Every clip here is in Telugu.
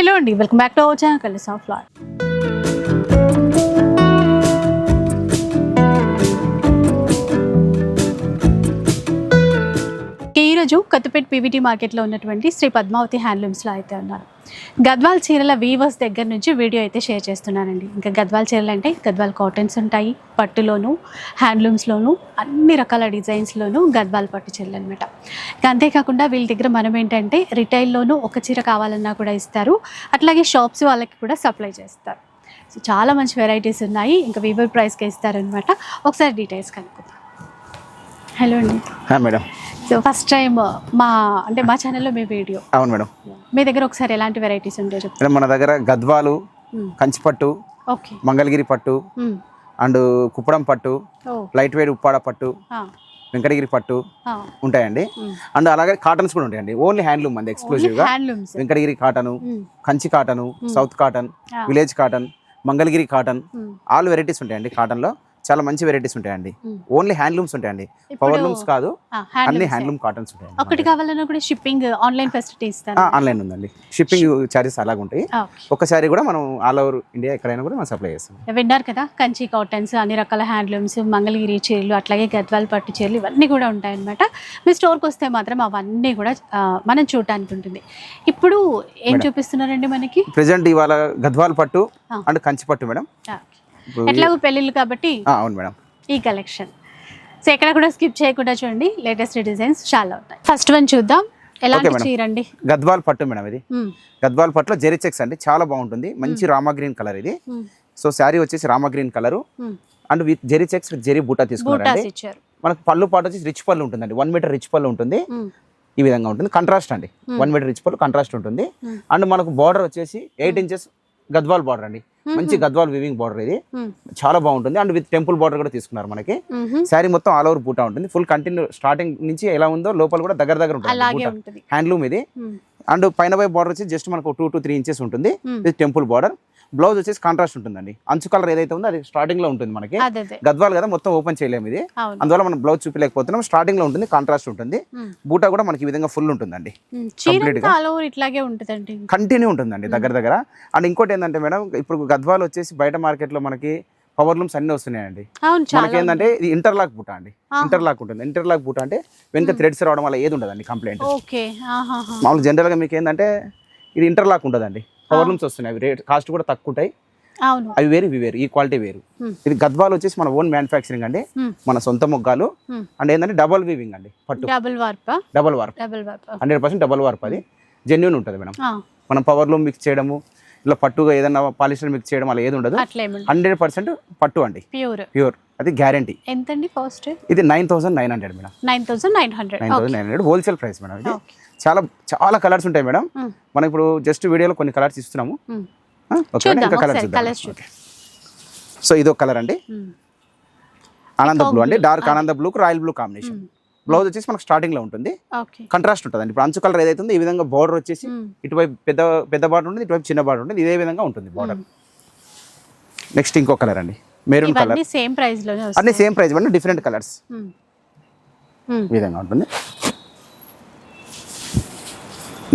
హలో అండి welcome back to our channel కలిసి ఆఫ్ ఫ్లాట్ ఈరోజు కొత్తపేట పీవీటీ మార్కెట్లో ఉన్నటువంటి శ్రీ పద్మావతి హ్యాండ్లూమ్స్లో అయితే ఉన్నారు. గద్వాల్ చీరల వీవర్స్ దగ్గర నుంచి వీడియో అయితే షేర్ చేస్తున్నానండి. ఇంకా గద్వాల్ చీరలు అంటే గద్వాల్ కాటన్స్ ఉంటాయి పట్టులోను హ్యాండ్లూమ్స్లోను అన్ని రకాల డిజైన్స్లోను గద్వాల్ పట్టు చీరలు అనమాట అంతేకాకుండా వీళ్ళ దగ్గర మనం ఏంటంటే రిటైల్లోనూ ఒక చీర కావాలన్నా కూడా ఇస్తారు. అట్లాగే షాప్స్ వాళ్ళకి కూడా సప్లై చేస్తారు. సో చాలా మంచి వెరైటీస్ ఉన్నాయి. ఇంకా వీవర్ ప్రైస్కి ఇస్తారనమాట ఒకసారి డీటెయిల్స్ కనుక్కుందాం. హలో అండి. మేడం. సో ఫస్ట్ టైం మా అంటే మా ఛానల్లో మీ వీడియో అవును మేడం. మీ దగ్గర ఒకసారి ఎలాంటి వెరైటీస్ ఉంటాయో మన దగ్గర గద్వాలు కంచిపట్టు ఓకే. మంగళగిరి పట్టు అండ్ కుప్పడం పట్టు లైట్ వెయిట్ ఉప్పాడ పట్టు వెంకటగిరి పట్టు. ఉంటాయండి. మ్మ్. అండ్ అలాగే కాటన్స్ కూడా ఉంటాయండి. ఓన్లీ హ్యాండ్లూమ్ అండి ఎక్స్క్లూజివ్గా handlooms Venkatagiri cotton Kanchi cotton south cotton. Village cotton Mangalagiri cotton. All varieties ఉంటాయండి కాటన్లో. చాలా మంచి వెరైటీస్ ఉంటాయండి. ఓన్లీ హ్యాండ్లూమ్స్ ఉంటాయండి. పవర్ లూమ్స్ కాదు అన్ని హ్యాండ్లూమ్ కాటన్స్ ఉంటాయండి ఒకటి కావాలన్నా కూడా షిప్పింగ్ ఆన్లైన్ ఫెసిలిటీ ఇస్తాను. ఆన్లైన్ ఉందండి. షిప్పింగ్ ఛార్జెస్ అలాగ ఉంటాయి ఒక సారీ కూడా మనం ఆల్ ఓవర్ ఇండియా ఎక్కడైనా కూడా మనం సప్లై చేస్తాం. విన్నారు కదా కంచి కాటన్స్ అన్ని రకాల హ్యాండ్లూమ్స్ మంగళగిరి చీరలు అట్లాగే గద్వాల్ పట్టు చీరలు ఇవన్నీ కూడా ఉంటాయన్నమాట. మీ స్టోర్కి వస్తే మాత్రం అవన్నీ కూడా మనం చూడటానికి ఉంటుంది. ఇప్పుడు ఏం. చూపిస్తున్నారండి మనకి? ప్రెసెంట్ ఇవాళ గద్వాల్ పట్టు ఆ. అండ్ కంచి పట్టు మేడం. ఇప్పుడు ఎట్లాగో పెళ్ళిళ్ళు కాబట్టి అవును మేడం. ఈ కలెక్షన్. సో ఎక్కడ కూడా స్కిప్ చేయకుండా చూడండి. లేటెస్ట్ డిజైన్స్ చాలా ఉంటాయి. ఫస్ట్ వన్ చూద్దాం. ఎలాంటి మేడం. చీర అండి? గద్వాల్ పట్టు మేడం ఇది. గద్వాల్ పట్టులో జెరీ చెక్స్ అండి. చాలా బాగుంటుంది. మంచి రామా గ్రీన్ కలర్ ఇది. సో శారీ వచ్చేసి Rama green colour. And with zari checks with zari buta తీసుకున్నారండి. మనకు పళ్ళు పాటు వచ్చేసి రిచ్ పళ్ళు ఉంటుందండి. వన్ మీటర్ రిచ్ పళ్ళు ఉంటుంది. ఈ విధంగా ఉంటుంది. కంట్రాస్ట్ అండి. వన్ మీటర్ రిచ్ పళ్ళు కంట్రాస్ట్ ఉంటుంది. అండ్ మనకు బార్డర్ వచ్చేసి ఎయిట్ ఇంచెస్ గద్వాల్ బార్డర్ అండి. మంచి గద్వాల్ వివింగ్ బార్డర్ ఇది. చాలా బాగుంటుంది. అండ్ విత్ టెంపుల్ బార్డర్ కూడా తీసుకున్నారు మనకి. శారీ మొత్తం ఆల్ ఓవర్ బూటా ఉంటుంది. ఫుల్ కంటిన్యూ స్టార్టింగ్ నుంచి ఎలా ఉందో లోపల కూడా దగ్గర దగ్గర ఉంటుంది హ్యాండ్లూమ్ ఇది. అండ్ పైన వైపు బార్డర్ వచ్చి జస్ట్ మనకు టూ టు త్రీ ఇంచెస్ ఉంటుంది. విత్ టెంపుల్ బార్డర్ బ్లౌజ్ వచ్చేసి కాంట్రాస్ట్ ఉంటుందండి. అంచు కలర్ ఏదైతే ఉందో అది స్టార్టింగ్లో ఉంటుంది మనకి. గద్వాల్ కదా మొత్తం ఓపెన్ చేయలేము ఇది. అందువల్ల మనం బ్లౌజ్ చూపించలేకపోతున్నాం స్టార్టింగ్లో ఉంటుంది కాంట్రాస్ట్ ఉంటుంది. బూటా కూడా మనకి ఈ విధంగా ఫుల్ ఉంటుందండి. ఇట్లాగే ఉంటుందండి. కంటిన్యూ ఉంటుందండి దగ్గర దగ్గర. అండ్ ఇంకోటి ఏంటంటే మేడం ఇప్పుడు గద్వాల్ వచ్చేసి బయట మార్కెట్లో మనకి పవర్ లూమ్స్ అన్ని వస్తున్నాయండి. మనకి ఏంటంటే ఇది ఇంటర్లాక్ బూట అండి. ఇంటర్లాక్ ఉంటుంది. ఇంటర్లాక్ బూట అంటే వెనక థ్రెడ్స్ రావడం వల్ల ఏది ఉండదండి కంప్లైంట్. మామూలు జనరల్గా మీకు ఏంటంటే ఇది ఇంటర్లాక్ ఉంటుందండి. పవర్ లూమ్స్ వస్తున్నాయి. అవి రేట్ కాస్ట్ కూడా తక్కువ ఉంటాయి. అవి వేరు ఇవి వేరు. ఈ క్వాలిటీ వేరు. ఇది గద్వాలు వచ్చేసి మన ఓన్ మ్యానుఫ్యాక్చరింగ్ అండి. మన సొంత మొగ్గాలు. అండ్ ఏంటంటే డబల్ వీవింగ్ అండి పట్టు. డబుల్ వార్పా డబల్ వార్ప్ డబుల్ వార్పా హండ్రెడ్ పర్సెంట్ డబల్ వార్ప్ అది. జెన్యున్ ఉంటుంది మేడం. మనం పవర్ లూమ్ మిక్స్ చేయడము ఇలా పట్టుగా ఏదైనా పాలిస్టర్ మిక్స్ చేయడం అలా ఏది ఉండదు. హండ్రెడ్ పర్సెంట్ పట్టు అండి. ప్యూర్ ప్యూర్ అది గ్యారంటీ ఎంతండి కాస్ట్ ఇది nine thousand nine hundred madam. Nine thousand nine hundred nine thousand nine hundred wholesale price madam ఇది. చాలా చాలా కలర్స్ ఉంటాయి మేడం. మనం ఇప్పుడు జస్ట్ వీడియోలో కొన్ని కలర్స్ ఇస్తున్నాము. ఓకే ఇంకా కలర్స్ చూద్దాం సో ఇది ఒక కలర్ అండి. ఆనంద బ్లూ అండి. Dark Ananda blue royal blue combination blouse వచ్చేసి మనకు స్టార్టింగ్లో ఉంటుంది. కంట్రాస్ట్ ఉంటుంది అండి ఇప్పుడు అంచు కలర్ ఏదైతే ఉందో ఈ విధంగా బార్డర్ వచ్చేసి. ఇటువైపు పెద్ద పెద్ద బార్డర్ ఉంటుంది ఇటువైపు చిన్న బార్డర్ ఉంటుంది. ఇదే విధంగా ఉంటుంది బార్డర్ నెక్స్ట్ ఇంకో కలర్ అండి. మెరూన్ కలర్ సేమ్ ప్రైస్లోనే అన్ని సేమ్ ప్రైస్ అండి డిఫరెంట్ కలర్స్ విధంగా ఉంటుంది.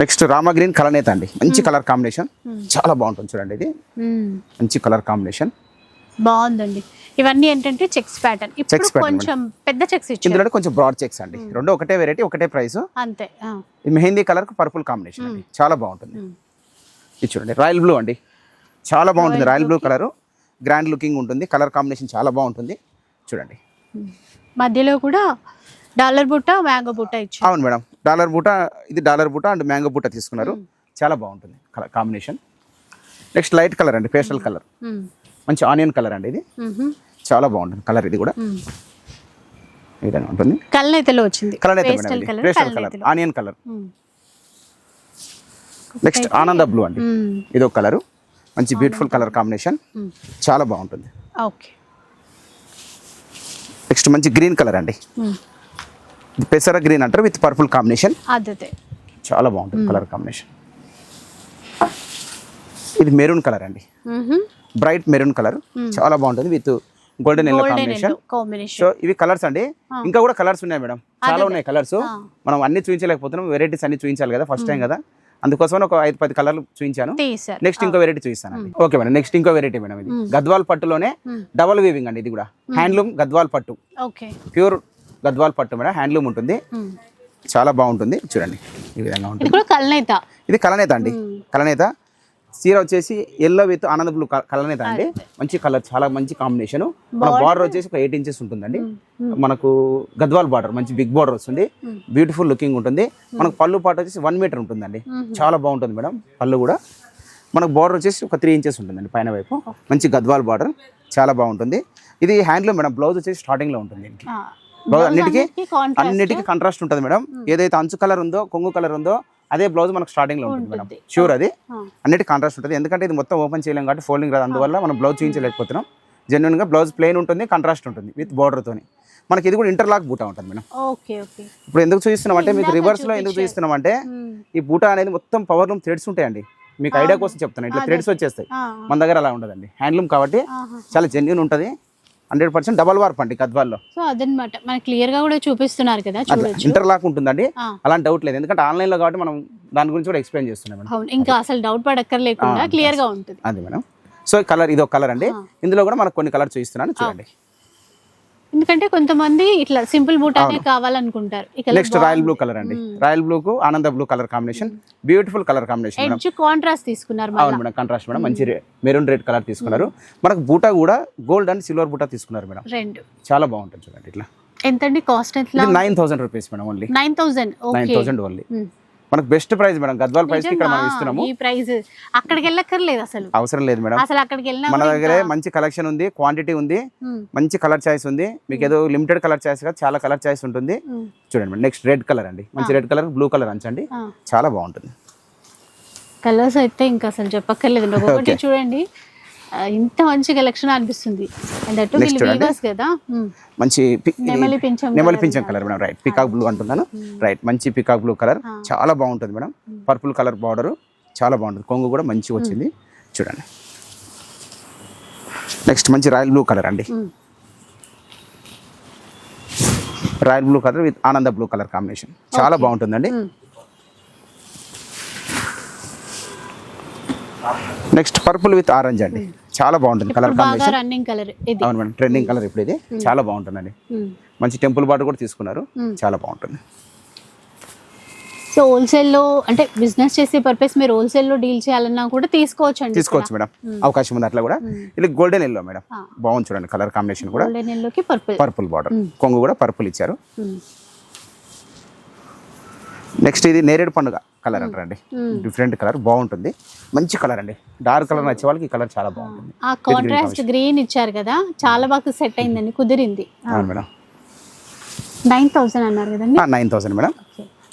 నెక్స్ట్ రామా గ్రీన్ కలనేత అండి. మంచి కలర్ కాంబినేషన్. చాలా బాగుంటుంది చూడండి ఇది. మ్మ్. మంచి కలర్ కాంబినేషన్. బాగుందండి. ఇవన్నీ ఏంటంటే చెక్స్ ప్యాటర్న్. ఇప్పుడు కొంచెం పెద్ద చెక్స్ ఇచ్చారు. ఇందులో కొంచెం బ్రాడ్ చెక్స్ అండి. రెండు ఒకటే వెరైటీ ఒకటే ప్రైస్ అంతే. ఈ మెహందీ కలర్ పర్పుల్ కాంబినేషన్ అండి. చాలా బాగుంటుంది. ఇది చూడండి రాయల్ బ్లూ అండి. చాలా బాగుంటుంది royal blue colour grand looking ఉంటుంది. కలర్ కాంబినేషన్ చాలా బాగుంటుంది. చూడండి. మధ్యలో కూడా డాలర్ బుట్ట మ్యాంగో బుట్ట ఇచ్చారు. అవును మేడం. డాలర్ బూట ఇది డాలర్ బూట అండ్ మ్యాంగో బూట తీసుకున్నారు. చాలా బాగుంటుంది colour combination. Next light colour అండి పేస్టల్ కలర్. మంచి ఆనియన్ కలర్ అండి ఇది. చాలా బాగుంటుంది కలర్ ఇది కూడా. విధంగా ఉంటుంది. కలనైతలో వచ్చింది. Colour pastel onion colour. Next Ananda blue అండి. ఇది ఒక కలరు. మంచి బ్యూటిఫుల్ కలర్ కాంబినేషన్. చాలా బాగుంటుంది. ఓకే. నెక్స్ట్ మంచి గ్రీన్ కలర్ అండి. పెసర గ్రీన్ అంటారు విత్ పర్పుల్ కాంబినేషన్ చాలా బాగుంటుంది కలర్ కాంబినేషన్ ఇది మెరూన్ కలర్ అండి. బ్రైట్ మెరూన్ కలర్ చాలా బాగుంటుంది with golden yellow combination so ఇవి కలర్స్ అండి. ఇంకా కూడా కలర్స్ ఉన్నాయి మేడం. చాలా ఉన్నాయి కలర్స్ ఆ. మనం అన్ని చూపించలేకపోతున్నాం వెరైటీస్ అన్ని చూపించాలి కదా ఫస్ట్ టైం కదా. అందుకోసం ఒక ఐదు పది కలర్లు చూపించాను నెక్స్ట్ ఇంకో వెరైటీ చూపిస్తానండి ఓకే మేడం. నెక్స్ట్ ఇంకో వెరైటీ మేడం ఇది. గద్వాల్ పట్టులోనే డబల్ వీవింగ్ అండి ఇది కూడా. హ్యాండ్లూమ్ గద్వాల్ పట్టు. ప్యూర్ గద్వాల్ పట్టు మేడం హ్యాండ్లూమ్ ఉంటుంది. చాలా బాగుంటుంది. చూడండి ఈ విధంగా ఉంటుంది. కల్నేత. ఇది కలనేత అండి. కలనేత. చీర వచ్చేసి ఎల్లో విత్ ఆనంద బ్లూ కలనేత అండి. మంచి కలర్ చాలా మంచి కాంబినేషన్ మన బార్డర్ వచ్చేసి ఒక ఎయిట్ ఇంచెస్ ఉంటుందండి. మనకు గద్వాల్ బార్డర్ మంచి బిగ్ బార్డర్ వస్తుంది. బ్యూటిఫుల్ లుకింగ్ ఉంటుంది. మనకు పళ్ళు పాట వచ్చేసి వన్ మీటర్ ఉంటుందండి. చాలా బాగుంటుంది మేడం పళ్ళు కూడా. మనకు బార్డర్ వచ్చేసి ఒక త్రీ ఇంచెస్ ఉంటుందండి పైన వైపు. మంచి గద్వాల్ బార్డర్ చాలా బాగుంటుంది. ఇది హ్యాండ్లూమ్ మేడం బ్లౌజ్ వచ్చేసి స్టార్టింగ్లో ఉంటుంది దీనికి. బ్లౌజ్ అన్నిటికీ అన్నిటికీ కాంట్రాస్ట్ ఉంటుంది మేడం. ఏదైతే అంచు కలర్ ఉందో కొంగు కలర్ ఉందో అదే బ్లౌజ్ మనకు స్టార్టింగ్లో ఉంటుంది మేడం. షూర్ అది? అన్నిటి కాంట్రాస్ట్ ఉంటుంది. ఎందుకంటే ఇది మొత్తం ఓపెన్ చేయలేం కాబట్టి ఫోల్డింగ్ రాదు. అందువల్ల మనం బ్లౌజ్ చూపించలేకపోతున్నాం జెన్యున్గా బ్లౌజ్ ప్లెయిన్ ఉంటుంది కాంట్రాస్ట్ ఉంటుంది విత్ బార్డర్ తోని. మనకి ఇది కూడా ఇంటర్లాక్ బూటా ఉంటుంది మేడం. ఇప్పుడు ఎందుకు చూపిస్తున్నాం అంటే మీకు రివర్స్లో ఎందుకు చూపిస్తున్నాం అంటే ఈ బూటా అనేది మొత్తం పవర్ లూమ్ థ్రెడ్స్ ఉంటాయండి. మీకు ఐడియా కోసం చెప్తాను ఇట్లా థ్రెడ్స్ వచ్చేస్తాయి. మన దగ్గర అలా ఉండదండి. హ్యాండ్లూమ్ కాబట్టి చాలా జెన్యున్ ఉంటుంది. హండ్రెడ్ పర్సెంట్ డబల్ వార్ప్ అండి గద్వాల్లో. సో అదనమాట మనకి క్లియర్గా కూడా చూపిస్తున్నారు కదా చూడొచ్చు. ఇంటర్లాక్ ఉంటుందండి. అలాంటి డౌట్ లేదు. ఎందుకంటే ఆన్లైన్లో కాబట్టి మనం దాని గురించి కూడా ఎక్స్ప్లెయిన్ చేస్తున్నాం మేడం. ఇంకా అసలు డౌట్ పడక్కర్లేకుండా క్లియర్గా ఉంటుంది. అది మేడం. సో కలర్ ఇది ఒక కలర్ అండి ఇందులో కూడా మనకు కొన్ని కలర్ చూపిస్తున్నాను చూడండి. ఎందుకంటే కొంతమంది ఇట్లా సింపుల్ బూటానే కావాలనుకుంటారు. నెక్స్ట్ రాయల్ బ్లూ కలర్ అండి. రాయల్ బ్లూ కు Ananda blue colour combination beautiful colour combination edge contrast తీసుకున్నారు అవును మేడం కాంట్రాస్ట్ మేడం. మంచి మెరూన్ రెడ్ కలర్ తీసుకున్నారు. మనకు బూటా కూడా గోల్డ్ అండ్ సిల్వర్ బూటా తీసుకున్నారు మేడం. రెండు. చాలా బాగుంటుంది చూడండి ఇట్లా. ఎంతండి? కాస్ట్ ఇది nine thousand rupees madam only nine thousand nine thousand only మనకు best price madam. Gadwal price ఇక్కడ మనం ఇస్తున్నాము. ఈ ప్రైస్ అక్కడికి వెళ్ళక్కర్లేదు అసలు. అవసరం లేదు మేడం. అసలు అక్కడికి వెళ్ళినా మన దగ్గరే మంచి కలెక్షన్ ఉంది క్వాంటిటీ ఉంది. మంచి కలర్ చాయిస్ ఉంది. మీకు ఏదో లిమిటెడ్ కలర్ చాయిస్ కాదు చాలా కలర్ చాయిస్ ఉంటుంది. చూడండి మేడం నెక్స్ట్ రెడ్ కలర్ అండి. మంచి రెడ్ కలర్ బ్లూ కలర్ అంచండి. చాలా బాగుంటుంది. కలర్స్ అయితే ఇంకా అసలు చెప్పక్కర్లేదు. చూడండి. ఇంత మంచి కలెక్షన్ అనిపిస్తుంది. అండ్ అటు వీళ్ళు వీవర్స్ కదా మ్మ్. మంచి నెమలి పింఛం నెమలి పింఛం colour madam right peacock blue అంటున్నాను. రైట్ మంచి పికాక్ బ్లూ కలర్ చాలా బాగుంటుంది మేడం. పర్పుల్ కలర్ బార్డర్ చాలా బాగుంటుంది. కొంగు కూడా మంచిగా వచ్చింది. చూడండి. నెక్స్ట్ మంచి రాయల్ బ్లూ కలర్ అండి. రాయల్ బ్లూ కలర్ విత్ ఆనంద బ్లూ కలర్ కాంబినేషన్ చాలా బాగుంటుందండి. నెక్స్ట్ పర్పుల్ విత్ ఆరెంజ్ అండి. చాలా బాగుంటుంది కలర్ కాంబినేషన్ అవును మేడం ట్రెండింగ్ కలర్ ఇప్పుడు ఇది. చాలా బాగుంటుందండి. మ్మ్. మంచి టెంపుల్ బార్డర్ కూడా తీసుకున్నారు. చాలా బాగుంటుంది. సో హోల్సేల్లో అంటే బిజినెస్ చేసే పర్పస్ మీరు హోల్సేల్లో డీల్ చేయాలన్నా కూడా తీసుకోవచ్చు అండి తీసుకోవచ్చు మేడం. అవకాశం ఉంది అట్లా కూడా. ఇది గోల్డెన్ ఎల్లో మేడం. బాగుంది చూడండి కలర్ కాంబినేషన్ కూడా. గోల్డెన్ ఎల్లోకి పర్పుల్ పర్పుల్ బార్డర్ కొంగు కూడా పర్పుల్ ఇచ్చారు. నెక్స్ట్ ఇది నేరేడు పండుగ కలర్ అంటారండి. డిఫరెంట్ కలర్ బాగుంటుంది. మంచి కలర్ అండి. డార్క్ కలర్ నచ్చే వాళ్ళకి ఈ కలర్ చాలా బాగుంటుంది. ఆ కాంట్రాస్ట్ గ్రీన్ ఇచ్చారు కదా చాలా బాగా సెట్ అయిందండి కుదిరింది. అవును మేడం. నైన్ థౌసండ్ అన్నారు కదండి? Nine thousand madam.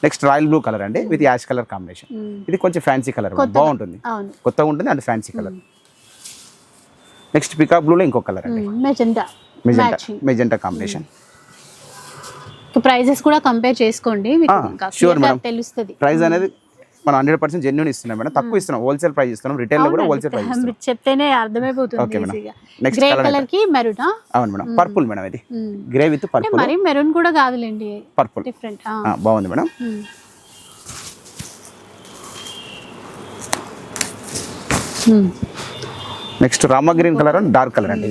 Next royal blue colour అండి. విత్ యాష్ కలర్ కాంబినేషన్ ఇది కొంచెం ఫ్యాన్సీ కలర్ బాగుంటుంది. అవును. కొత్తగా ఉంటుంది and fancy colour next peacock బ్లూలో ఇంకో కలర్ అండి. Magenta magenta magenta combination prices కూడా కంపేర్ చేసుకోండి. గా madam. తెలుస్తుంది. ప్రైస్ అనేది మనం హండ్రెడ్ పర్సెంట్ జెన్యున్ ఇస్తున్నాం మేడం తక్కువ ఇస్తున్నాం హోల్సేల్ ప్రైస్ ఇస్తున్నాం రిటైల్లో కూడా హోల్సేల్ ప్రైస్ ఇస్తున్నాం. చెప్తేనే అర్థమైపోతుంది madam. ఈజీగా Next గ్రే కలర్కి మెరూనా అవును మేడం పర్పుల్ మేడం ఇది. గ్రే విత్ పర్పుల్ మరి మెరూన్ కూడా కాదులేండి. పర్పుల్ డిఫరెంట్ బాగుంది madam next Rama green colour and dark colour అండి.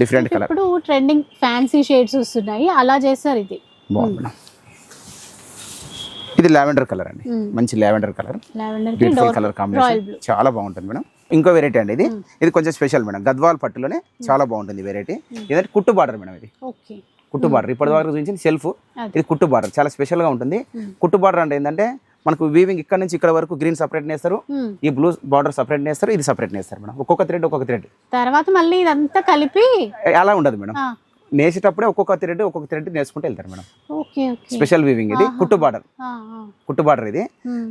Different colour. ఇప్పుడు ట్రెండింగ్ ఫ్యాన్సీ షేడ్స్ వస్తున్నాయి. అలా చేస్తారు ఇది. బాగుంది. మేడం ఇది లావెండర్ కలర్ అండి. మంచి lavender colour. Beautiful colour combination చాలా బాగుంటుంది మేడం. ఇంకో వెరైటీ అండి ఇది. ఇది కొంచెం స్పెషల్ మేడం. గద్వాల్ పట్టులోనే చాలా బాగుంటుంది వెరైటీ ఇదంటే కుట్టు బార్డర్ మేడం ఇది. కుట్టు బార్డర్. ఇప్పటి వరకు చూపించింది సెల్ఫ్. ఇది కుట్టు బార్డర్. చాలా స్పెషల్గా ఉంటుంది. కుట్టు బార్డర్ అంటే ఏంటంటే మనకు వీవింగ్ ఇక్కడ నుంచి ఇక్కడ వరకు గ్రీన్ సపరేట్ నేస్తారు. ఈ బ్లూ బార్డర్ సపరేట్ నేస్తారు. ఇది సపరేట్ నేస్తారు మేడం. ఒక్కొక్క థ్రెడ్ ఒక్కొక్క థ్రెడ్ తర్వాత మళ్ళీ ఇదంతా కలిపి అలా ఉండదు మేడం. నేసేటప్పుడే ఒక్కొక్క థ్రెడ్ ఒక్కొక్క థ్రెడ్ నేసుకుంటూ వెళ్తారు మేడం స్పెషల్ వీవింగ్ ఇది కుట్టు బార్డర్. కుట్టు బార్డర్ ఇది.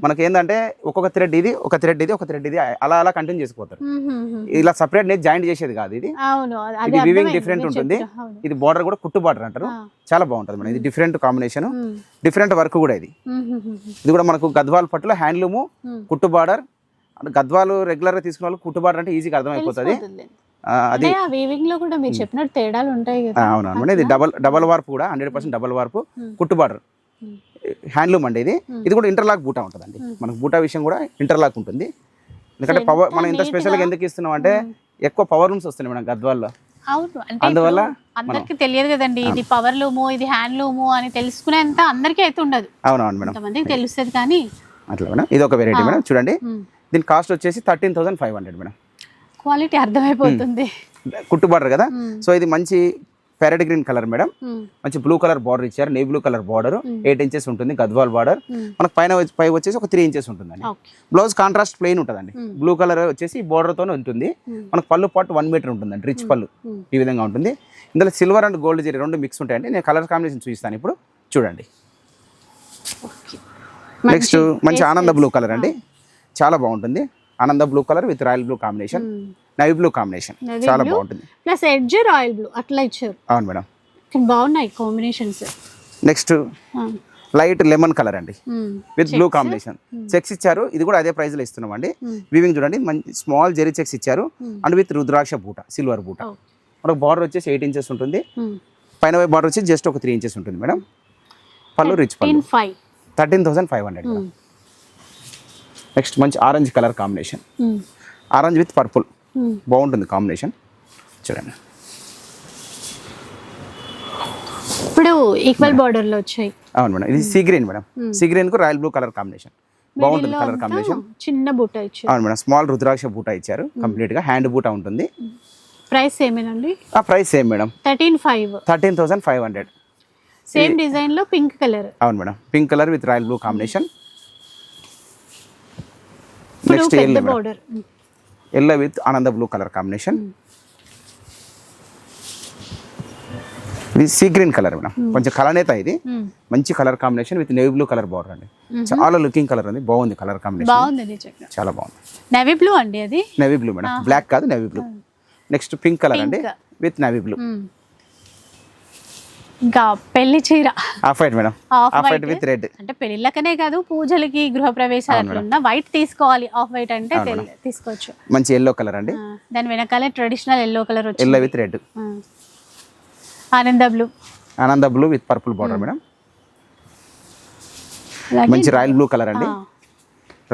మనకి ఏంటంటే ఒక్కొక్క థ్రెడ్ ఇది ఒక థ్రెడ్ ఇది ఒక థ్రెడ్ ఇది అలా అలా కంటిన్యూ మ్మ్. ఇలా సపరేట్ నేసి జాయింట్ చేసేది కాదు ఇది ఇది వీవింగ్ డిఫరెంట్ ఉంటుంది. ఇది బార్డర్ కూడా కుట్టు బార్డర్ అంటారు. చాలా బాగుంటుంది మేడం ఇది డిఫరెంట్ కాంబినేషన్. డిఫరెంట్ వర్క్ కూడా ఇది. ఇది కూడా మనకు గద్వాల్ పట్టులో హ్యాండ్లూము. కుట్టు బార్డర్ గద్వాలు రెగ్యులర్గా తీసుకున్న వాళ్ళు కుట్టు బార్డర్ అంటే ఈజీగా అర్థమైపోతుంది అది వీవింగ్లో కూడా మీరు చెప్పినట్టు తేడాలు ఉంటాయి కదా. అవునవును ఇది డబల్ డబల్ వార్పు కూడా హండ్రెడ్ పర్సెంట్ డబల్ వార్పు కుట్టు బార్డర్ హ్యాండ్లూమ్ అండి ఇది. ఇది కూడా ఇంటర్లాక్ బూటా ఉంటుందండి. మనకు బూటా విషయం కూడా ఇంటర్లాక్ ఉంటుంది. ఎందుకంటే పవర్ మనం ఇంత స్పెషల్గా ఎందుకు ఇస్తున్నాం అంటే ఎక్కువ పవర్ రూమ్స్ వస్తున్నాయి మనం గద్వాల్లో. అందువల్ల అందరికీ తెలియదు కదండి ఇది పవర్ లూము ఇది హ్యాండ్ లూము అని తెలుసుకునేంత అందరికీ అయితే ఉండదు. అవునవును మేడం. కొంతమందికి తెలుస్తుంది కానీ అట్లా మేడం. ఇది ఒక వెరైటీ మేడం. చూడండి. దీని కాస్ట్ వచ్చేసి thirteen thousand five hundred madam. Quality అర్థమైపోతుంది. కుట్టు బార్డర్ కదా. సో ఇది మంచి ప్యారెట్ గ్రీన్ కలర్ మేడం. మంచి బ్లూ కలర్ బార్డర్ ఇచ్చారు. నే blue colour border. Eight inches ఉంటుంది గద్వాల్ బార్డర్. మనకు పైన పై వచ్చేసి ఒక త్రీ ఇంచెస్ ఉంటుందండి. బ్లౌజ్ కాంట్రాస్ట్ ప్లెయిన్ ఉంటుందండి. బ్లూ కలర్ వచ్చేసి border తోనే ఉంటుంది. మనకు పళ్ళు పాటు వన్ మీటర్ ఉంటుందండి. రిచ్ పళ్ళు. ఈ విధంగా ఉంటుంది. ఇందులో సిల్వర్ అండ్ గోల్డ్ జరీ రెండు మిక్స్ ఉంటాయండి. నేను కలర్ కాంబినేషన్ చూపిస్తాను ఇప్పుడు. చూడండి. ఓకే. నెక్స్ట్ మంచి ఆనంద బ్లూ కలర్ అండి. చాలా బాగుంటుంది. ఆనంద blue colour with royal blue combination. Navy blue combination చాలా. బాగుంటుంది. ప్లస్ ఎడ్జ్ రాయల్ బ్లూ అట్లా ఇచ్చారు. అవును మేడం. బాగున్నాయి combinations next light lemon colour అండి. విత్ బ్లూ కాంబినేషన్ చెక్స్ ఇచ్చారు. ఇది కూడా అదే ప్రైస్లో ఇస్తున్నాం అండి వీవింగ్ చూడండి మంచి స్మాల్ జెరీ చెక్స్ ఇచ్చారు. అండ్ విత్ రుద్రాక్ష బూట సిల్వర్ బూట. మనకు బార్డర్ వచ్చేసి ఎయిట్ ఇంచెస్ ఉంటుంది. పైన బార్డర్ వచ్చి జస్ట్ ఒక త్రీ ఇంచెస్ ఉంటుంది మేడం. పళ్ళు రిచ్ పళ్ళు. Thirteen thousand five hundred next మంచి orange colour combination orange with purple బాగుంటుంది కాంబినేషన్ చూడండి. ఇప్పుడు ఈక్వల్ బార్డర్లో వచ్చాయి. అవును మేడం. ఇది సీ గ్రీన్ మేడం. సీ గ్రీన్కు రాయల్ బ్లూ కలర్ కాంబినేషన్ బాగుంటుంది కలర్ కాంబినేషన్ చిన్న బుట్ట ఇచ్చారు. అవును మేడం. స్మాల్ రుద్రాక్ష బూట ఇచ్చారు. కంప్లీట్గా హ్యాండ్ బూట ఉంటుంది. ప్రైస్ ఏమేనండి? ఆ price same madam. Thirteen five thirteen thousand five hundred same డిజైన్లో పింక్ కలర్ అవును madam. Pink colour with royal blue combination next yellow border yellow with ఆనంద బ్లూ కలర్ కాంబినేషన్ ఇది సీ గ్రీన్ కలర్ మేడం. కొంచెం కలనేత ఇది. మంచి colour combination with navy blue colour border అండి. చాలా లుకింగ్ కలర్ ఉంది. బాగుంది కలర్ కాంబినేషన్ చాలా బాగుంది. నవీ బ్లూ అండి అది? Navy blue madam. బ్లాక్ కాదు navy blue next pink colour అండి. With navy blue. ఇంకా పెళ్ళి చీర. Off white madam off white with red అంటే పెళ్ళిళ్ళకనే కాదు పూజలకి గృహప్రవేశాలు అట్లున్నా వైట్ తీసుకోవాలి. ఆఫ్ వైట్ అంటే తీసుకోవచ్చు. మంచి ఎల్లో కలర్ అండి. దాని వెనకాలే ట్రెడిషనల్ ఎల్లో కలర్ వచ్చింది. Yellow with red. ఆనంద బ్లూ ఆనంద blue with purple border madam మంచి రాయల్ బ్లూ కలర్ అండి.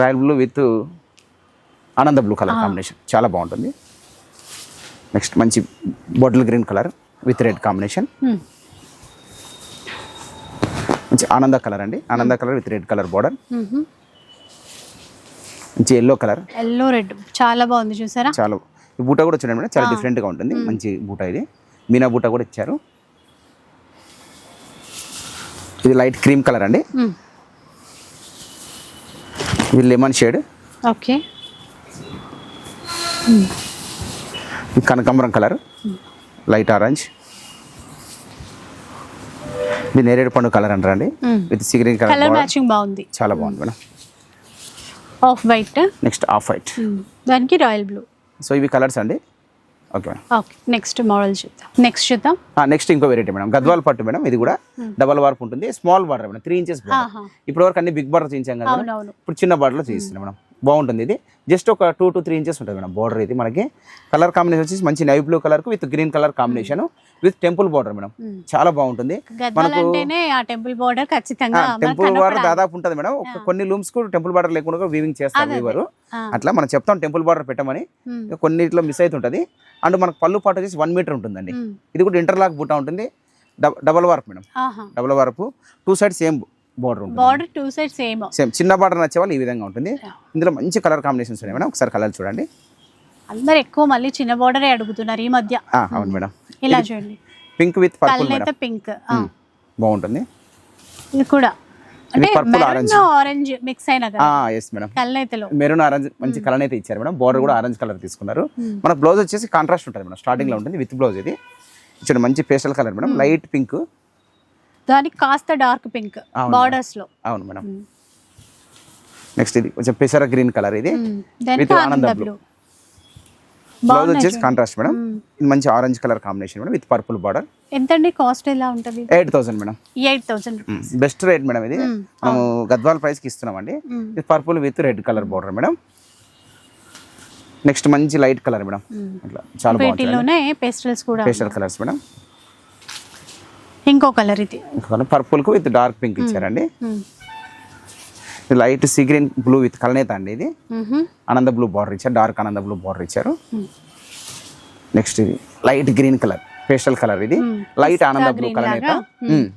రాయల్ బ్లూ విత్ ఆనంద బ్లూ కలర్ కాంబినేషన్ చాలా బాగుంటుంది. నెక్స్ట్ మంచి bottle green colour with red combination. మంచి ఆనంద కలర్ అండి. ఆనంద colour with red colour border. మంచి ఎల్లో కలర్. ఎల్లో రెడ్ చాలా బాగుంది చూసారా? చాలా ఈ బూట కూడా చూడండి మేడం చాలా డిఫరెంట్గా ఉంటుంది. మంచి బూట ఇది. మీనా బూట కూడా ఇచ్చారు. ఇది లైట్ క్రీమ్ కలర్ అండి. ఇది లెమన్ షేడ్ ఓకే. కనకాంబరం కలర్. లైట్ ఆరెంజ్ ఇది నేరేడు పండు కలర్ అంటారండి. With cigarette colour colour matching బాగుంది. చాలా బాగుంది madam. Off white next off white దానికి రాయల్ బ్లూ సో ఇవి కలర్స్ అండి? Okay madam. Okay next model చూద్దాం. నెక్స్ట్ చూద్దాం. నెక్స్ట్ ఇంకో వెరైటీ మేడం. గద్వాల్ పట్టు మేడం ఇది కూడా డబల్ వార్ప్ ఉంటుంది. Small border madam three inches border ఆహా. ఇప్పటి వరకు అన్ని బిగ్ బార్డర్ చూపించాం కదా ఇప్పుడు చిన్న బార్డర్లో చూపిస్తున్నాం మేడం. బాగుంటుంది ఇది. జస్ట్ ఒక టూ టు త్రీ ఇంచెస్ ఉంటుంది మేడం బార్డర్ ఇది మనకి. కలర్ కాంబినేషన్ వచ్చేసి మంచి navy blue colour with green colour combination with temple border madam. చాలా బాగుంటుంది. టెంపుల్ బోర్డర్ ఖచ్చితంగా మనకు టెంపుల్ బార్డర్. దాదాపు ఉంటుంది మేడం. ఒక కొన్ని లూమ్స్ కూడా టెంపుల్ బార్డర్ లేకుండా వీవింగ్ చేస్తారు వీవరు. అట్లా మనం చెప్తాం టెంపుల్ బార్డర్ పెట్టమని. ఇక కొన్నిట్లో మిస్ అవుతుంటది. అండ్ మనకు పళ్ళు పాటు వచ్చేసి వన్ మీటర్ ఉంటుందండి. మ్మ్. ఇది కూడా ఇంటర్లాక్ బూటా ఉంటుంది. డబ- double warp madam. Double warp two side same border ఉంటుంది. Border two side same same చిన్న బార్డర్ నచ్చే వాళ్ళు ఈ విధంగా ఉంటుంది. ఇందులో మంచి కలర్ కాంబినేషన్స్ ఉన్నాయి మేడం. ఒకసారి కలర్ చూడండి. అందరు ఎక్కువ మళ్ళీ చిన్న బార్డరే అడుగుతున్నారు ఈ మధ్య. ఆ, అవును మేడం. ఇలా చూడండి. Pink with purple madam. Pink బాగుంటుంది. ఇది కూడా. ఆరెంజ్ మిక్స్ అయిన కదా? Yes madam. మెరూన్ ఆరెంజ్ మంచి కలర్ అయితే ఇచ్చారు మేడం. బార్డర్ కూడా ఆరెంజ్ కలర్ తీసుకున్నారు. మన బ్లౌజ్ వచ్చేసి కాంట్రాస్ట్ ఉంటుంది మేడం. స్టార్టింగ్లో ఉంటుంది విత్ బ్లౌజ్ ఇది. మంచి pastel colour madam. Light pink దానికి కాస్త డార్క్ పింక్. బార్డర్స్లో అవును మేడం. నెక్స్ట్ ఇది కొంచెం పెసర గ్రీన్ కలర్ ఇది. విత్ ఆనంద బ్లూ. బ్లూ. బ్లౌజ్ వచ్చేసి కాంట్రాస్ట్ మేడం. ఇది మంచి orange colour combination madam with purple border ఎంతండి కాస్ట్ ఎలా ఉంటది? Eight thousand madam. Eight thousand best rate madam ఇది. మనము గద్వాల్ ప్రైస్కి ఇస్తున్నామండి. ఇది purple with red colour border madam. Next మంచి లైట్ కలర్ మేడం. అట్లా చాలా బాగుంటుంది పేస్టల్స్ కూడా పేస్టల్ కలర్స్ మేడం. ఇంకో కలర్ ఇది. పర్పుల్కు విత్ డార్క్ పింక్ ఇచ్చారండి. Light sea green blue with కలనేత అండి ఇది. ఆనంద బ్లూ బార్డర్ ఇచ్చారు డార్క్ ఆనంద బ్లూ బార్డర్ ఇచ్చారు. నెక్స్ట్ ఇది light green colour pastel colour ఇది. లైట్ ఆనంద బ్లూ కలర్?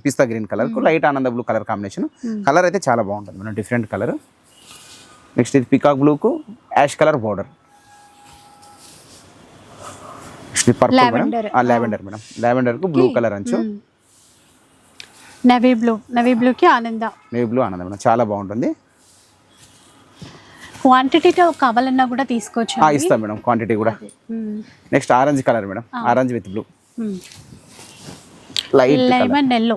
పిస్తా గ్రీన్ కలర్కు లైట్ ఆనంద బ్లూ కలర్ కాంబినేషన్ కలర్ అయితే చాలా బాగుంటుంది మేడం డిఫరెంట్ కలర్ నెక్స్ట్ ఇది పికాక్ బ్లూ కు ash colour border next purple madam. Lavender madam లావెండర్కు blue colour అంచు. నవీ బ్లూ నవీ బ్లూకి ఆనంద. నేవీ బ్లూ ఆనందం మేడం. చాలా బాగుంటుంది. క్వాంటిటీతో కావాలన్నా కూడా తీసుకోవచ్చు ఆ, ఇస్తాం మేడం. క్వాంటిటీ కూడా. Next orange colour madam. Orange with blue. Light lemon yellow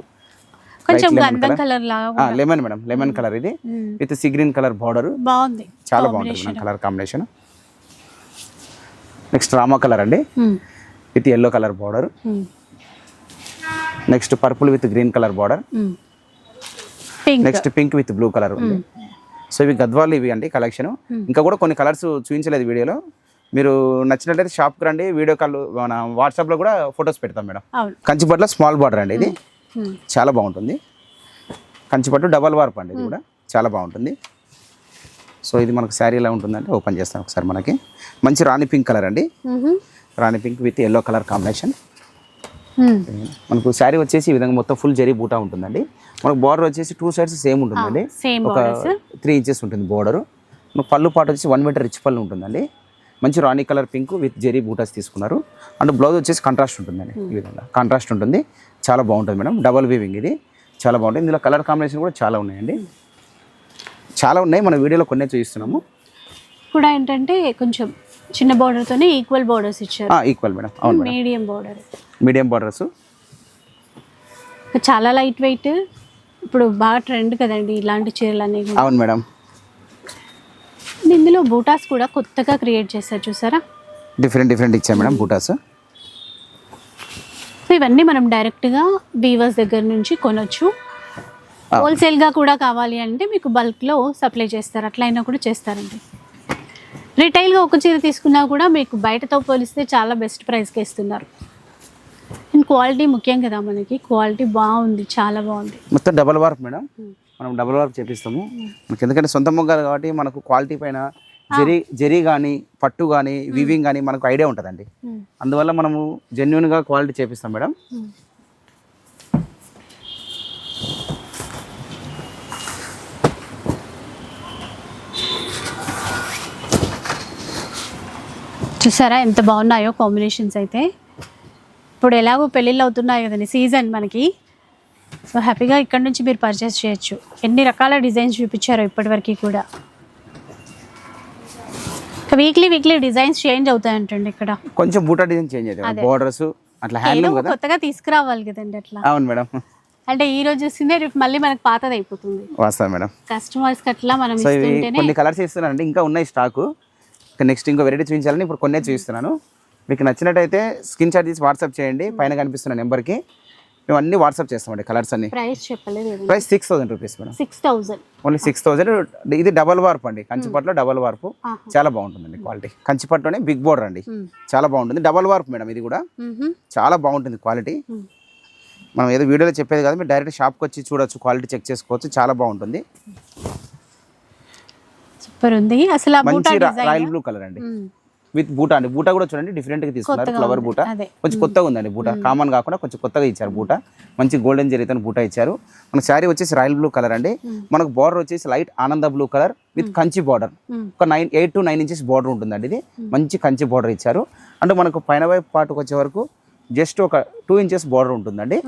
కొంచెం గంధం. కలర్ లాగా లెమన్ మేడం. లెమన్ కలర్ ఇది. మ్మ్. With sea green colour border బాగుంది. చాలా బాగుంటుంది మేడం కలర్ కాంబినేషన్ నెక్స్ట్ రామా కలర్ అండి. మ్మ్. With yellow colour border hmm. Next purple with green colour border next pink with blue colour ఉంది. సో ఇవి గద్వాలు ఇవి అండి కలెక్షన్ ఇంకా కూడా కొన్ని కలర్స్ చూపించలేదు వీడియోలో. మీరు నచ్చినట్లయితే షాప్కి రండి వీడియో కాల్ మన వాట్సాప్లో కూడా ఫొటోస్ పెడతాం మేడం. కంచిపట్ల స్మాల్ బార్డర్ అండి ఇది. మ్మ్. చాలా బాగుంటుంది. కంచిపట్టు డబల్ వార్ప్ అండి ఇది కూడా. చాలా బాగుంటుంది. సో ఇది మనకు శారీ ఎలా ఉంటుందంటే ఓపెన్ చేస్తాను ఒకసారి మనకి. మంచి రాణి పింక్ కలర్ అండి. రాణి pink with yellow colour combination. మనకు శారీ వచ్చేసి ఈ విధంగా మొత్తం ఫుల్ జరీ బూటా ఉంటుందండి. మనకు బార్డర్ వచ్చేసి టూ సైడ్స్ సేమ్ ఉంటుందండి. ఒక త్రీ ఇంచెస్ ఉంటుంది బోర్డర్ మనకు పళ్ళు పాటు వచ్చేసి వన్ మీటర్ రిచ్ పళ్ళు ఉంటుందండి. మంచి రాణి కలర్ పింక్ విత్ జెరీ బూటాస్ తీసుకున్నారు. అండ్ బ్లౌజ్ వచ్చేసి కాంట్రాస్ట్ ఉంటుందండి ఈ విధంగా. కాంట్రాస్ట్ ఉంటుంది. చాలా బాగుంటుంది మేడం. డబల్ వీవింగ్ ఇది. చాలా బాగుంటుంది. ఇందులో కలర్ కాంబినేషన్ కూడా చాలా ఉన్నాయండి. చాలా ఉన్నాయి. మన వీడియోలో కొన్నే చూపిస్తున్నాము. కూడా ఏంటంటే కొంచెం చిన్న border తోనే ఈక్వల్ బోర్డర్స్ ఇచ్చారు. Equal madam. అవును madam. Medium border medium borders చాలా లైట్ వెయిట్ ఇప్పుడు బాగా ట్రెండ్ కదండి ఇలాంటి చీరలు అనేవి. అవును మేడం. ఇందులో బూటాస్ కూడా కొత్తగా క్రియేట్ చేశారు చూసారా? డిఫరెంట్ డిఫరెంట్ ఇచ్చాయి మేడం బూటాస్. సో ఇవన్నీ మనం డైరెక్ట్గా బీవర్స్ దగ్గర నుంచి కొనొచ్చు. హోల్సేల్గా కూడా కావాలి అంటే మీకు బల్క్లో సప్లై చేస్తారు. అట్లా అయినా కూడా చేస్తారండి. రిటైల్గా ఒక చీర తీసుకున్నా కూడా మీకు బయటతో పోలిస్తే చాలా బెస్ట్ ప్రైస్కి ఇస్తున్నారు. అండ్ క్వాలిటీ ముఖ్యం కదా మనకి. క్వాలిటీ బాగుంది చాలా బాగుంది. మొత్తం డబల్ వార్ప్ మేడం. మనం డబల్ వార్ప్ చేపిస్తాము. మనకి ఎందుకంటే సొంత మొగ్గాలు కాబట్టి మనకు క్వాలిటీ పైన జరీ జరీ కానీ పట్టు కానీ వివింగ్ కానీ మనకు ఐడియా ఉంటుందండి. అందువల్ల మనము జెన్యున్గా క్వాలిటీ చేపిస్తాం మేడం. చూసారా ఎంత బాగున్నాయో కాంబినేషన్స్ అయితే. ఇప్పుడు ఎలాగో పెళ్ళిళ్ళు అవుతున్నాయి కదండి సీజన్ మనకి. సో హ్యాపీగా ఇక్కడ నుంచి మీరు పర్చేస్ చేయొచ్చు. ఎన్ని రకాల డిజైన్స్ చూపించారో ఇప్పటివరకు కూడా. వీక్లీ వీక్లీ డిజైన్స్ చేంజ్ అవుతాయంటండి ఇక్కడ. కొంచెం బూటా డిజైన్ చేంజ్ అవుతాయి. బోర్డర్స్ అట్లా హ్యాండ్లూమ్ కదా? కొత్తగా తీసుకురావాలి కదండి అట్లా. అవును మేడం. అంటే ఈ రోజు చూసిందే రేపు మళ్ళీ మనకు పాతది అయిపోతుంది వస్తాం మేడం కస్టమర్స్కి అట్లా మనం కొన్ని కలర్స్ ఇస్తున్నానండి. ఇంకా ఉన్నాయి స్టాకు ఇంకా నెక్స్ట్ ఇంకో వెరైటీ చూపించాలని ఇప్పుడు కొన్నే చూపిస్తున్నాను. మీకు నచ్చినట్టయితే స్క్రీన్ షాట్ తీసి వాట్సాప్ చేయండి. పైన కనిపిస్తున్న నెంబర్కి మేము అన్ని వాట్సాప్ చేస్తామండి కలర్స్ అన్ని. ప్రైస్ చెప్పలేదు price six thousand rupees madam. Six thousand only six thousand ఇది డబల్ వార్ప్ అండి. కంచిపట్లో డబల్ వార్పు చాలా బాగుంటుందండి క్వాలిటీ కంచిపట్లోనే బిగ్ బోర్డర్ అండి చాలా బాగుంటుంది. డబల్ వార్ప్ మేడం ఇది కూడా. చాలా బాగుంటుంది క్వాలిటీ మనం ఏదో వీడియోలో చెప్పేది కాదు. మీరు డైరెక్ట్ షాప్కి వచ్చి చూడొచ్చు. క్వాలిటీ చెక్ చేసుకోవచ్చు. చాలా బాగుంటుంది. సూపర్ ఉంది. అసలు మంచి రాయల్ బ్లూ కలర్ అండి. విత్ బూటా అండి. బూటా కూడా చూడండి డిఫరెంట్గా తీసుకున్నారు. ఫ్లవర్. బూటా. కొంచెం కొత్తగా ఉందండి బూటా. కామన్ కాకుండా కొంచెం కొత్తగా ఇచ్చారు బూటా. మంచి గోల్డెన్ జరీతో బూటా ఇచ్చారు. మన శారీ వచ్చేసి రాయల్ బ్లూ కలర్ అండి. మనకు బార్డర్ వచ్చేసి లైట్ ఆనంద blue colour with Kanchi border ఒక nine eight to nine inches border ఉంటుందండి ఇది. మంచి కంచి బార్డర్ ఇచ్చారు. అంటే మనకు పైన వైపు పాటుకు వచ్చే వరకు జస్ట్ ఒక టూ ఇంచెస్ బార్డర్ ఉంటుందండి.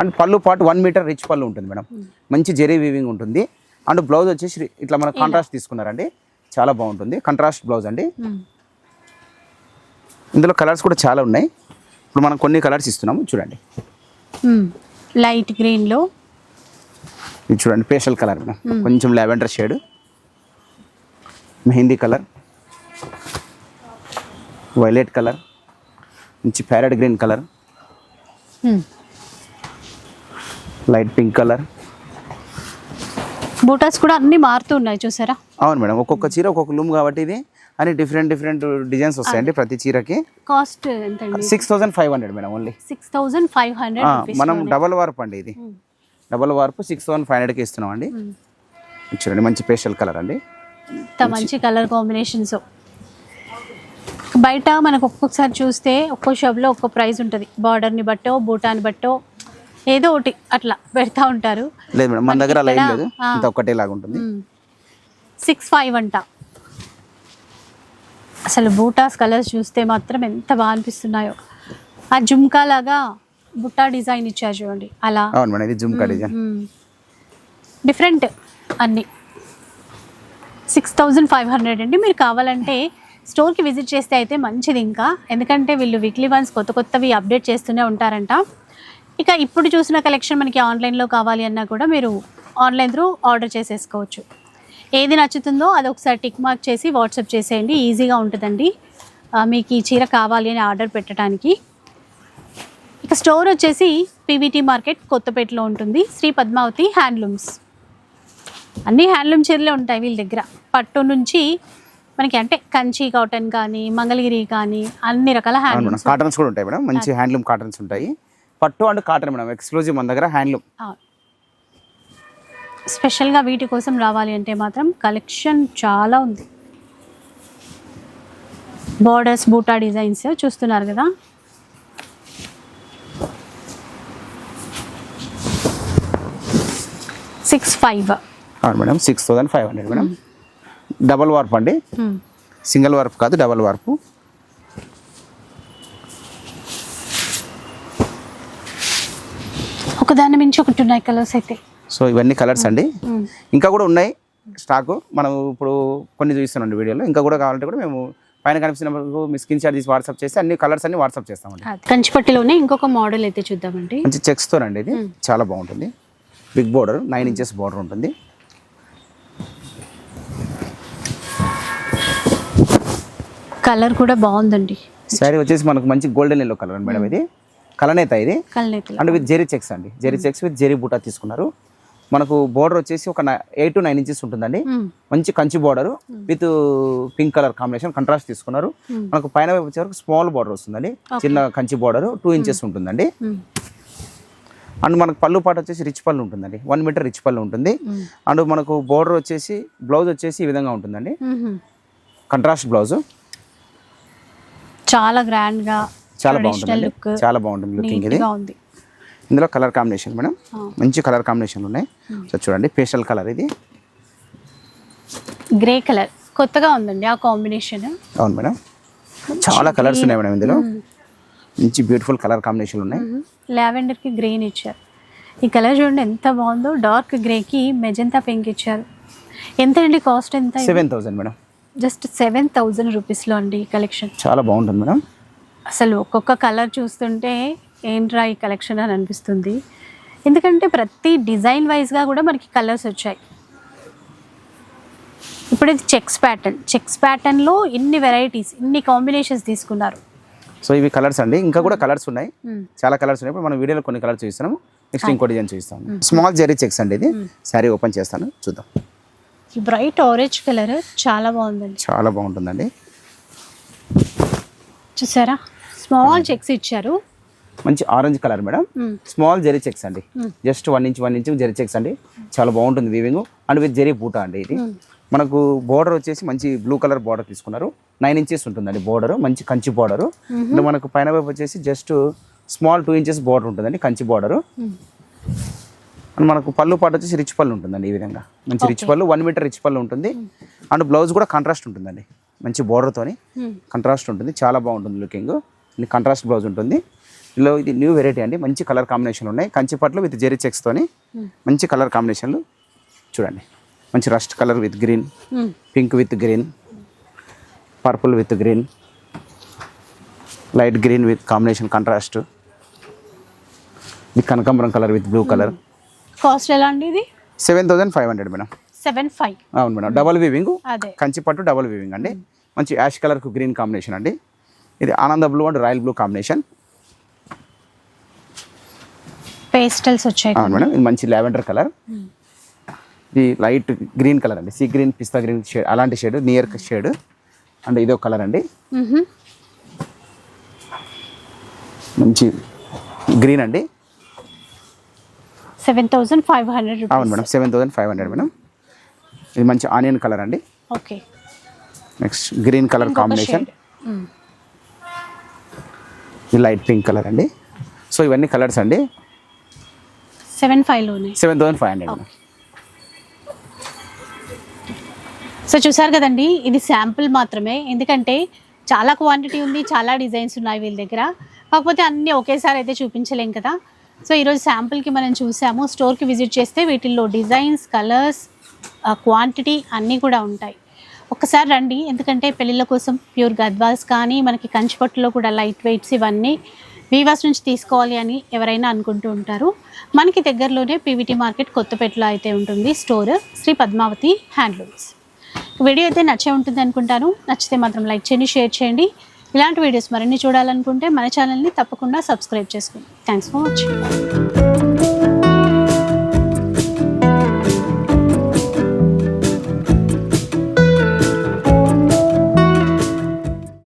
అండ్ పళ్ళు పాటు వన్ మీటర్ రిచ్ పళ్ళు ఉంటుంది మేడం. మంచి జెరీ వీవింగ్ ఉంటుంది. అండ్ బ్లౌజ్ వచ్చేసి ఇట్లా మన కాంట్రాస్ట్ తీసుకున్నారండి. చాలా బాగుంటుంది. కాంట్రాస్ట్ బ్లౌజ్ అండి. ఇందులో కలర్స్ కూడా చాలా ఉన్నాయి. ఇప్పుడు మనం కొన్ని కలర్స్ ఇస్తున్నాము. చూడండి. లైట్ గ్రీన్లో. ఇది చూడండి పేషల్ కలర్ కొంచెం lavender shade mehndi colour violet colour మంచి parrot green colour light pink colour buttas కూడా అన్ని మారుతూ ఉన్నాయి చూసారా? అవును మేడం ఒక్కొక్క చీర ఒక్కొక్క లూమ్ కాబట్టి ఇది అని డిఫరెంట్ డిఫరెంట్ డిజైన్స్ వస్తాయండి ప్రతి చీరకి. కాస్ట్ ఎంత six thousand five hundred madam only six thousand five hundred మనం డబల్ వార్ప్ అండి ఇది. Double warp six thousand five హండ్రెడ్కి ఇస్తున్నాం అండి చూడండి మంచి పేస్టల్ కలర్ అండి. మంచి కలర్ కాంబినేషన్స్ బయట మనకు ఒక్కొక్కసారి చూస్తే ఒక్కో షాప్లో ఒక్కో ప్రైస్ ఉంటుంది. బార్డర్ని బట్టో బూటాని బట్టో ఏదో ఒకటి అట్లా పెడతా ఉంటారు. లేదు మేడం మన దగ్గర అలా ఏం ఇక్కడ, లేదు. ఇంత ఒక్కటేలాగా ఉంటుంది. సిక్స్ ఫైవ్ అంట. అసలు బూటాస్ కలర్స్ చూస్తే మాత్రం ఎంత బాగా అనిపిస్తున్నాయో. ఆ జుమ్కా లాగా బుట్టా డిజైన్ ఇచ్చారు చూడండి. అలా. అవును మేడం ఇది జుమ్కా డిజైన్. డిఫరెంట్ అన్నీ. సిక్స్ థౌజండ్ ఫైవ్ హండ్రెడ్ అండి. మీరు కావాలంటే స్టోర్కి విజిట్ చేస్తే అయితే మంచిది ఇంకా. ఎందుకంటే వీళ్ళు వీక్లీ వన్స్ కొత్త కొత్తవి అప్డేట్ చేస్తూనే ఉంటారంట. ఇక ఇప్పుడు చూసిన కలెక్షన్ మనకి ఆన్లైన్లో కావాలి అన్నా కూడా మీరు ఆన్లైన్ త్రూ ఆర్డర్ చేసేసుకోవచ్చు. ఏది నచ్చుతుందో అది ఒకసారి టిక్ మార్క్ చేసి వాట్సాప్ చేసేయండి. ఈజీగా ఉంటుందండి. మీకు ఈ చీర కావాలి అని ఆర్డర్ పెట్టడానికి. ఇక స్టోర్ వచ్చేసి పీవీటీ మార్కెట్ కొత్తపేటలో ఉంటుంది. శ్రీ పద్మావతి హ్యాండ్లూమ్స్ అన్ని హ్యాండ్లూమ్ చీరలే ఉంటాయి వీళ్ళ దగ్గర. పట్టు నుంచి మనకి అంటే కంచి కాటన్ కానీ మంగళగిరి కానీ అన్ని రకాల హ్యాండ్లూమ్స్ కాటన్స్ కూడా ఉంటాయి మేడం. మంచి హ్యాండ్లూమ్ కాటన్స్ ఉంటాయి. పట్టు అండ్ కాటన్ మేడం ఎక్స్క్లూజివ్ మన దగ్గర హ్యాండ్లూమ్. స్పెషల్గా వీటి కోసం రావాలి అంటే మాత్రం కలెక్షన్ చాలా ఉంది. బార్డర్స్ బూటా డిజైన్స్ చూస్తున్నారు కదా. సిక్స్ ఫైవ్ అవును madam six thousand five hundred madam. Double warp అండి. సింగిల్ వార్ప్ కాదు డబల్ వార్పు ఒకదాని మించి ఒకటి ఉన్నాయి కలర్స్ అయితే. సో ఇవన్నీ కలర్స్ అండి. ఇంకా కూడా ఉన్నాయి. స్టాక్ మనం ఇప్పుడు కొన్ని చూపిస్తున్నాం వీడియోలో. ఇంకా కూడా కావాలంటే కూడా మేము పైన కనిపిస్తున్న మీ స్క్రీన్ షాట్ తీసి వాట్సాప్ చేస్తే అన్ని కలర్స్ అన్ని వాట్సాప్ చేస్తామండి. కంచిపట్టిలోనే ఇంకొక మోడల్ అయితే చూద్దామండి. మంచి చెక్స్తో అండి ఇది. చాలా బాగుంటుంది. Big border nine inches border ఉంటుంది. కలర్ కూడా బాగుందండి. శారీ వచ్చేసి మనకు మంచి గోల్డెన్ ఎల్లో కలర్ మేడం ఇది. కలనేత ఇది. అండ్ విత్ జెరీ చెక్స్ అండి. జెరీ చెక్స్ విత్ జెరీ బూటా తీసుకున్నారు. మనకు బోర్డర్ వచ్చేసి ఒక ఎయిట్ టు నైన్ ఇంచెస్ ఉంటుందండి. మంచి Kanchi border with pink colour combination contrast తీసుకున్నారు. మనకు పైన వైపు వచ్చే వరకు స్మాల్ బోర్డర్ వస్తుందండి. చిన్న కంచి బోర్డర్ టూ ఇంచెస్ ఉంటుందండి. అండ్ మనకు పళ్ళు పాట వచ్చేసి రిచ్ పళ్ళు ఉంటుందండి. వన్ మీటర్ రిచ్ పళ్ళు ఉంటుంది. అండ్ మనకు బోర్డర్ వచ్చేసి బ్లౌజ్ వచ్చేసి ఈ విధంగా ఉంటుందండి. కంట్రాస్ట్ బ్లౌజ్ చాలా గ్రాండ్గా చాలా బాగుంటుంది లుక్ చాలా బాగుంటుంది లుకింగ్ ఇది. ఇందులో కలర్ కాంబినేషన్ మేడం. మంచి కలర్ కాంబినేషన్లు ఉన్నాయి. సో చూడండి పేస్టల్ కలర్ ఇది. గ్రే కలర్ కొత్తగా ఉందండి ఆ కాంబినేషన్ అవును మేడం. చాలా కలర్స్ ఉన్నాయి మేడం ఇందులో. మంచి బ్యూటిఫుల్ కలర్ కాంబినేషన్లు ఉన్నాయి. లావెండర్కి గ్రీన్ ఇచ్చారు. ఈ కలర్ చూడండి ఎంత బాగుందో. డార్క్ గ్రే కి మెజంతా పింక్ ఇచ్చారు. ఎంత అండి కాస్ట్ ఎంత seven thousand madam. Just seven thousand రూపీస్లో అండి ఈ కలెక్షన్ చాలా బాగుంటుంది మేడం. అసలు ఒక్కొక్క కలర్ చూస్తుంటే ఏంట్రా ఈ కలెక్షన్ అని అనిపిస్తుంది. ఎందుకంటే ప్రతి డిజైన్ వైజ్గా కూడా మనకి కలర్స్ వచ్చాయి. ఇప్పుడు ఇది చెక్స్ ప్యాటర్న్. చెక్స్ ప్యాటర్న్లో ఇన్ని వెరైటీస్ ఇన్ని కాంబినేషన్స్ తీసుకున్నారు. సో ఇవి కలర్స్ అండి. ఇంకా కూడా కలర్స్ ఉన్నాయి. చాలా కలర్స్ ఉన్నాయి. ఇప్పుడు మనం వీడియోలో కొన్ని కలర్స్ చూపిస్తున్నాము నెక్స్ట్ ఇంకో డిజైన్ చూపిస్తాము స్మాల్ జెరీ చెక్స్ అండి ఇది. శారీ ఓపెన్ చేస్తాను. చూద్దాం. ఈ బ్రైట్ ఆరెంజ్ కలర్ చాలా బాగుందండి. చాలా బాగుంటుందండి. చూసారా? స్మాల్ చెక్స్ ఇచ్చారు. మంచి orange colour madam. Small zari checks అండి. Just one inch one inch zari checks అండి. చాలా బాగుంటుంది వీవింగ్ అండ్ విత్ జెరీ బూటా అండి ఇది. మనకు బోర్డర్ వచ్చేసి మంచి బ్లూ కలర్ బోర్డర్ తీసుకున్నారు. నైన్ ఇంచెస్ ఉంటుందండి బోర్డర్ మంచి కంచి బోర్డర్ మనకు పైన వైపు వచ్చేసి just small two inches border ఉంటుందండి కంచి బోర్డర్ అండ్ మనకు పళ్ళు పాటు వచ్చేసి రిచ్ పళ్ళు ఉంటుందండి ఈ విధంగా. మంచి రిచ్ పళ్ళు వన్ మీటర్ రిచ్ పళ్ళు ఉంటుంది. అండ్ బ్లౌజ్ కూడా కాంట్రాస్ట్ ఉంటుందండి మంచి బోర్డర్తోని కాంట్రాస్ట్ ఉంటుంది చాలా బాగుంటుంది లుకింగ్ కాంట్రాస్ట్ బ్లౌజ్ ఉంటుంది. ఇందులో ఇది న్యూ వెరైటీ అండి. మంచి కలర్ కాంబినేషన్ ఉన్నాయి. కంచి పట్లు విత్ జెరీ చెక్స్తోని మంచి కలర్ కాంబినేషన్లు చూడండి. మంచి rust colour with green pink with green purple with green light green with combination contrast ఇది కనకాంబరం colour with blue colour cost ఎలా అండి ఇది? Seven thousand five hundred madam. Seven five అవును మేడం. డబల్ వీవింగ్ కంచి పట్టు డబల్ వీవింగ్ అండి. మంచి యాష్ కలర్కు గ్రీన్ కాంబినేషన్ అండి. ఇది ఆనంద blue and royal blue combination. Pastels వచ్చాయి అవును మేడం ఇది మంచి లావెండర్ కలర్. ఇది లైట్ గ్రీన్ కలర్ అండి. సీ గ్రీన్ పిస్తా గ్రీన్ షేడ్ అలాంటి షేడ్ నియర్ షేడ్. అండ్ ఇదో కలర్ అండి. మంచి గ్రీన్ అండి. సెవెన్ థౌజండ్ ఫైవ్ హండ్రెడ్ అవును madam seven thousand five hundred madam. ఇది మంచి ఆనియన్ కలర్ అండి. Okay. Next green colour combination. ఇది లైట్ పింక్ కలర్ అండి. సో ఇవన్నీ కలర్స్ అండి. Seven ఫైవ్లోనే seven thousand five hundred. So చూసారు కదండి ఇది శాంపుల్ మాత్రమే. ఎందుకంటే చాలా క్వాంటిటీ ఉంది చాలా డిజైన్స్ ఉన్నాయి వీళ్ళ దగ్గర. కాకపోతే అన్నీ ఒకేసారి అయితే చూపించలేం కదా. సో ఈరోజు శాంపుల్కి మనం చూసాము. స్టోర్కి విజిట్ చేస్తే వీటిల్లో డిజైన్స్ కలర్స్ క్వాంటిటీ అన్నీ కూడా ఉంటాయి. ఒకసారి రండి. ఎందుకంటే పెళ్ళిళ్ళ కోసం ప్యూర్ గద్వాల్స్ కానీ మనకి కంచిపట్టులో కూడా లైట్ వెయిట్స్ ఇవన్నీ వీవర్స్ నుంచి తీసుకోవాలి అని ఎవరైనా అనుకుంటూ ఉంటారు. మనకి దగ్గరలోనే పీవీటీ మార్కెట్ కొత్తపేటలో అయితే ఉంటుంది store Shri Padmavathi handlooms. Video అయితే నచ్చే ఉంటుంది అనుకుంటాను. నచ్చితే మాత్రం లైక్ చేయండి షేర్ చేయండి. ఇలాంటి వీడియోస్ మరిన్ని చూడాలనుకుంటే మన ఛానల్ని తప్పకుండా సబ్స్క్రైబ్ చేసుకోండి. Thanks for watching.